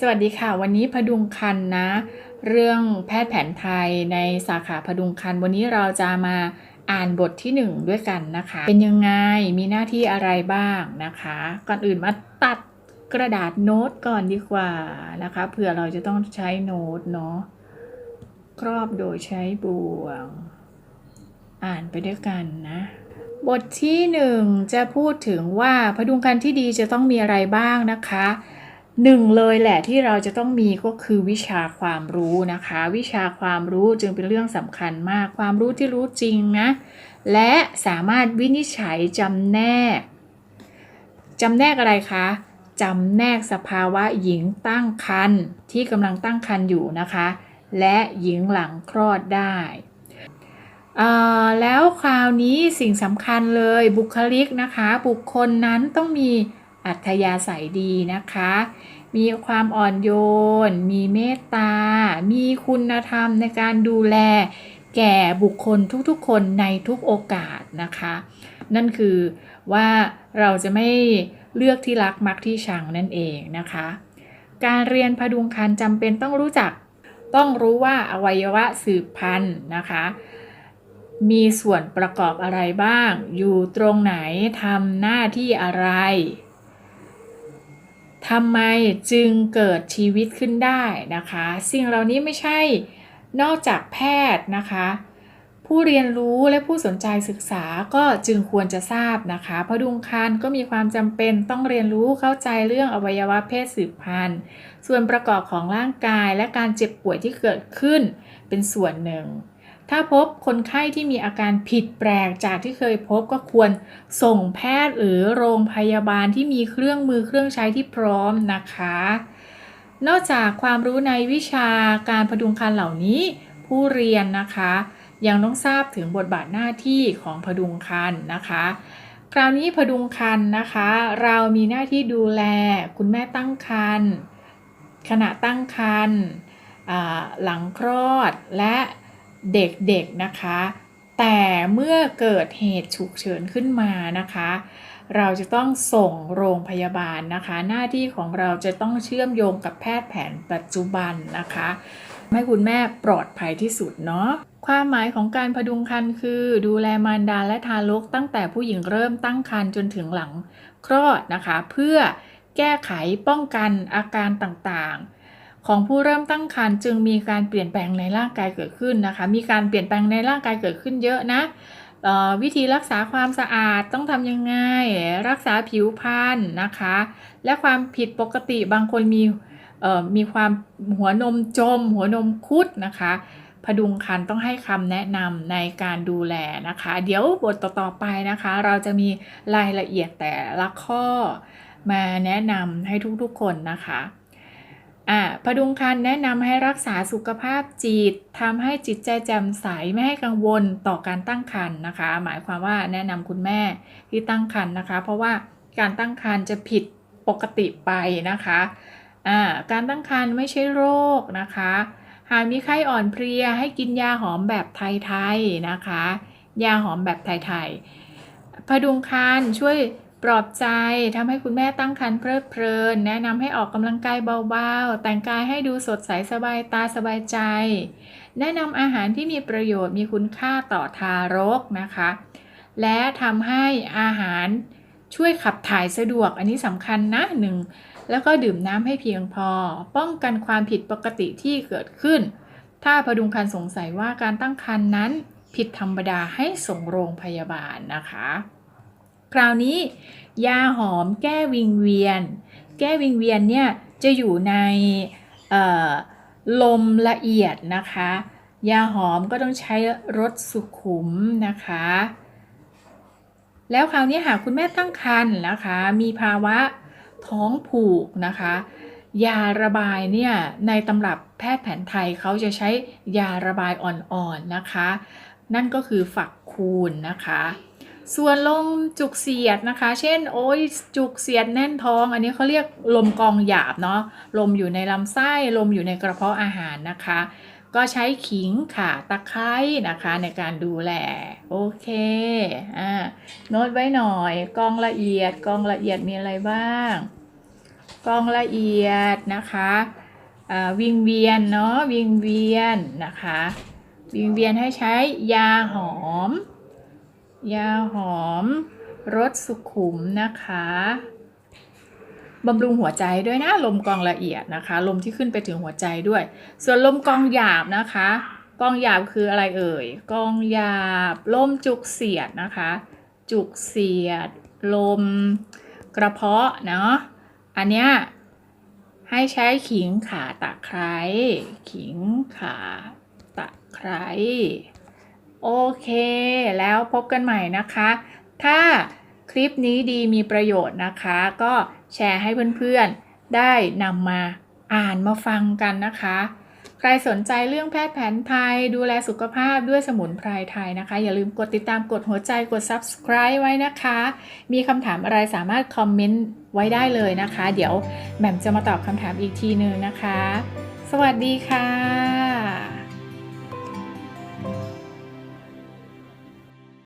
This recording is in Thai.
สวัสดีค่ะ วันนี้พดุงคันนะ เรื่องแพทย์แผนไทยในสาขาพดุงคัน วันนี้เราจะมาอ่านบทที่หนึ่งด้วยกันนะคะ เป็นยังไงมีหน้าที่อะไรบ้างนะคะ ก่อนอื่นมาตัดกระดาษโน้ตก่อนดีกว่านะคะเผื่อเราจะต้องใช้โน้ตเนาะครอบโดยใช้บ่วง อ่านไปด้วยกันนะบทที่หนึ่งจะพูดถึงว่าพดุงคันที่ดีจะต้องมีอะไรบ้างนะคะ หนึ่งเลยแหละที่เราจะต้องมีก็คือวิชาความรู้นะคะ วิชาความรู้จึงเป็นเรื่องสำคัญมาก ความรู้ที่รู้จริงนะ และสามารถวินิจฉัยจำแนกจำแนกอะไรคะจำแนกสภาวะหญิงตั้งครรภ์ที่กำลังตั้งครรภ์อยู่นะคะ และหญิงหลังคลอดได้อ่อแล้วคราวนี้สิ่งสำคัญเลยบุคลิกนะคะ บุคคลนั้นต้องมี อัธยาศัยดีนะคะ มีความอ่อนโยน มีเมตตา มีคุณธรรมในการดูแล แก่บุคคลทุกๆ คนในทุกโอกาสนะคะ นั่นคือว่าเราจะไม่เลือกที่รักมักที่ชังนั่นเองนะคะ การเรียนพดุงคันจำเป็นต้องรู้จัก ต้องรู้ว่าอวัยวะสืบพันธุ์นะคะมีส่วนประกอบอะไรบ้าง อยู่ตรงไหน ทำหน้าที่อะไร ทำไมจึงเกิดชีวิตขึ้นได้นะคะ สิ่งเหล่านี้ไม่ใช่นอกจากแพทย์นะคะ ผู้เรียนรู้และผู้สนใจศึกษาก็จึงควรจะทราบนะคะพดุงคันก็มีความจำเป็นต้องเรียนรู้เข้าใจเรื่องอวัยวะเพศสืบพันธุ์ ส่วนประกอบของร่างกายและการเจ็บป่วยที่เกิดขึ้นเป็นส่วนหนึ่ง ถ้าพบคนไข้ที่มีอาการผิดแปลกจากที่เคยพบก็ควรส่งแพทย์หรือโรงพยาบาลที่มีเครื่องมือเครื่องใช้ที่พร้อมนะคะ นอกจากความรู้ในวิชาการพดุงคันเหล่านี้ ผู้เรียนนะคะ ยังต้องทราบถึงบทบาทหน้าที่ของพดุงคันนะคะคราวนี้พดุงคันนะคะ เรามีหน้าที่ดูแลคุณแม่ตั้งครรภ์ขณะตั้งครรภ์หลังคลอดและ เด็กๆนะคะ แต่เมื่อเกิดเหตุฉุกเฉินขึ้นมานะคะ เราจะต้องส่งโรงพยาบาลนะคะ หน้าที่ของเราจะต้องเชื่อมโยงกับแพทย์แผนปัจจุบันนะคะให้คุณแม่ปลอดภัยที่สุดเนาะความหมายของการพดุงครรภ์คือดูแลมารดาและทารกตั้งแต่ผู้หญิงเริ่มตั้งครรภ์จนถึงหลังคลอดนะคะ เพื่อแก้ไขป้องกันอาการต่างๆ ของผู้เริ่มตั้งครรภ์จึงมีการเปลี่ยนแปลงในร่างกายเกิดขึ้นนะคะ มีการเปลี่ยนแปลงในร่างกายเกิดขึ้นเยอะนะวิธีรักษาความสะอาดต้องทำยังไง รักษาผิวพรรณนะคะ และความผิดปกติบางคนมีมีความหัวนมจม หัวนมคุดนะคะพดุงคันต้องให้คำแนะนำในการดูแลนะคะ เดี๋ยวบทต่อๆไปนะคะ เราจะมีรายละเอียดแต่ละข้อมาแนะนำให้ทุกๆคนนะคะ อ่าพดุงคันแนะนำให้รักษาสุขภาพจิตทำให้จิตใจแจ่มใสไม่ให้กังวลต่อการตั้งครรภ์นะคะ หมายความว่าแนะนำคุณแม่ที่ตั้งครรภ์นะคะ เพราะว่าการตั้งครรภ์จะผิดปกติไปนะคะอ่าการตั้งครรภ์ไม่ใช่โรคนะคะ หากมีไข้อ่อนเพลียให้กินยาหอมแบบไทยๆนะคะ ยาหอมแบบไทยๆพดุงคันช่วย ปลอบใจทำให้คุณแม่ตั้งครรภ์เพลิดเพลิน แนะนำให้ออกกำลังกายเบาๆ แต่งกายให้ดูสดใสสบายตาสบายใจ แนะนำอาหารที่มีประโยชน์มีคุณค่าต่อทารกนะคะ และทำให้อาหารช่วยขับถ่ายสะดวกอันนี้สำคัญนะหนึ่งแล้วก็ดื่มน้ำให้เพียงพอ ป้องกันความผิดปกติที่เกิดขึ้น ถ้าพดุงคันสงสัยว่าการตั้งครรภ์นั้นผิดธรรมดาให้ส่งโรงพยาบาลนะคะ คราวนี้ ยาหอมแก้วิงเวียน แก้วิงเวียนเนี่ยจะอยู่ในลมละเอียดนะคะ ยาหอมก็ต้องใช้รสสุขุมนะคะ แล้วคราวนี้หากคุณแม่ตั้งครรภ์นะคะ มีภาวะท้องผูกนะคะ ยาระบายเนี่ยในตำรับแพทย์แผนไทยเขาจะใช้ยาระบายอ่อนๆนนะคะ นั่นก็คือฝักคูณนะคะ ส่วนลมจุกเสียดนะคะ เช่น โอ้ยจุกเสียดแน่นท้อง อันนี้เขาเรียกลมกองหยาบเนาะ ลมอยู่ในลำไส้ ลมอยู่ในกระเพาะอาหารนะคะ ก็ใช้ขิงข่าตะไคร้นะคะ ในการดูแล โอเค อ่า โน้ตไว้หน่อย กองละเอียด กองละเอียดมีอะไรบ้างกกองละเอียดนะคะอ่าวิงเวียนเนาะ วิงเวียนนะคะ วิงเวียนให้ใช้ยาหอม ยาหอมรสสุขุมนะคะบำรุงหัวใจด้วยนะลมกองละเอียดนะคะ ลมที่ขึ้นไปถึงหัวใจด้วย ส่วนลมกองหยาบนะคะกองหยาบคืออะไรเอ่ยกองหยาบลมจุกเสียดนะคะ จุกเสียด ลมกระเพาะเนาะอันเนี้ยให้ใช้ขิงขาตะไคร้ขิงขาตะไคร้ โอเค แล้วพบกันใหม่นะคะ ถ้าคลิปนี้ดีมีประโยชน์นะคะ ก็แชร์ให้เพื่อนๆ ได้นำมาอ่านมาฟังกันนะคะ ใครสนใจเรื่องแพทย์แผนไทย ดูแลสุขภาพด้วยสมุนไพรไทยนะคะ อย่าลืมกดติดตามกดหัวใจกด subscribe ไว้นะคะ มีคำถามอะไรสามารถคอมเมนต์ไว้ได้เลยนะคะ เดี๋ยวแหม่มจะมาตอบคำถามอีกทีนึงนะคะ สวัสดีค่ะ